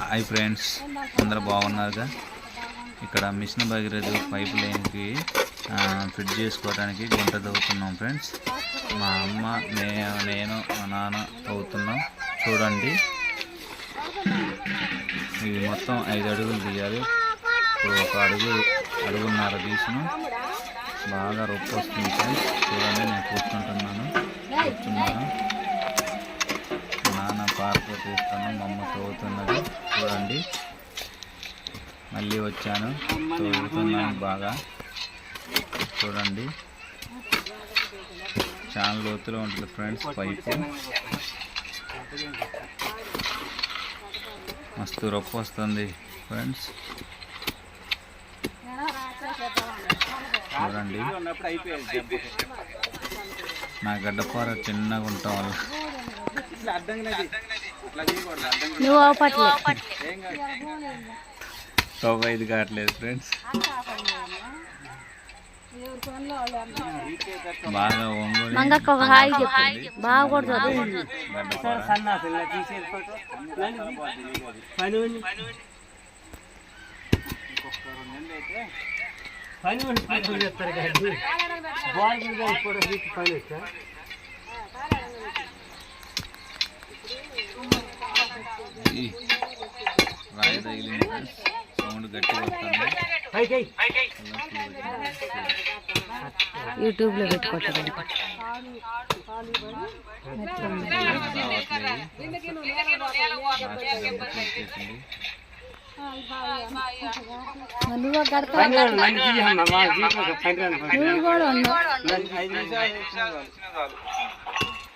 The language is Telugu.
హాయ్ ఫ్రెండ్స్ అందరూ బాగున్నారుగా? ఇక్కడ మిషన్ భగీరథ పైప్ లైన్కి ఫిట్ చేసుకోవడానికి గుంట తవ్వుతున్నాం ఫ్రెండ్స్. మా అమ్మ నే నేను మా నాన్న తవ్వుతున్నాం. చూడండి. ఇవి మొత్తం ఐదు అడుగులు తీయాలి. ఇప్పుడు ఒక అడుగు అడుగున్నర తీసిన బాగా రొప్పొస్తుంది ఫ్రెండ్స్. చూడండి నేను కూర్చుంటున్నాను. కూర్చున్నాను. మా పార్కు తీస్తాను మా అమ్మ తవ్వుతున్నది చూడండి. మళ్ళీ వచ్చాను. తవ్వుతున్నాను బాగా. చూడండి. చాలా లోతులో ఉంటుంది ఫ్రెండ్స్ పైపు. మస్తు రొప్ప వస్తుంది ఫ్రెండ్స్. చూడండి. నా గడ్డపార చిన్నగా ఉంటాం వల్ల నువ్వు అవపట్లే తవ్వ ఇది కావట్లేదు ఫ్రెండ్స్ బాగా మంగక్క ఒక హాయ్ చెప్పు బాగా కూడా చదువు గడ్డపార ఈ రాయి తగిలింది ఫ్రెండ్స్ సౌండ్ గట్టిగా వస్తుంది యూట్యూబ్ లో పెట్టుకోవట్లేదు నువ్వు కడతా నువ్వు కూడా ఉన్నావు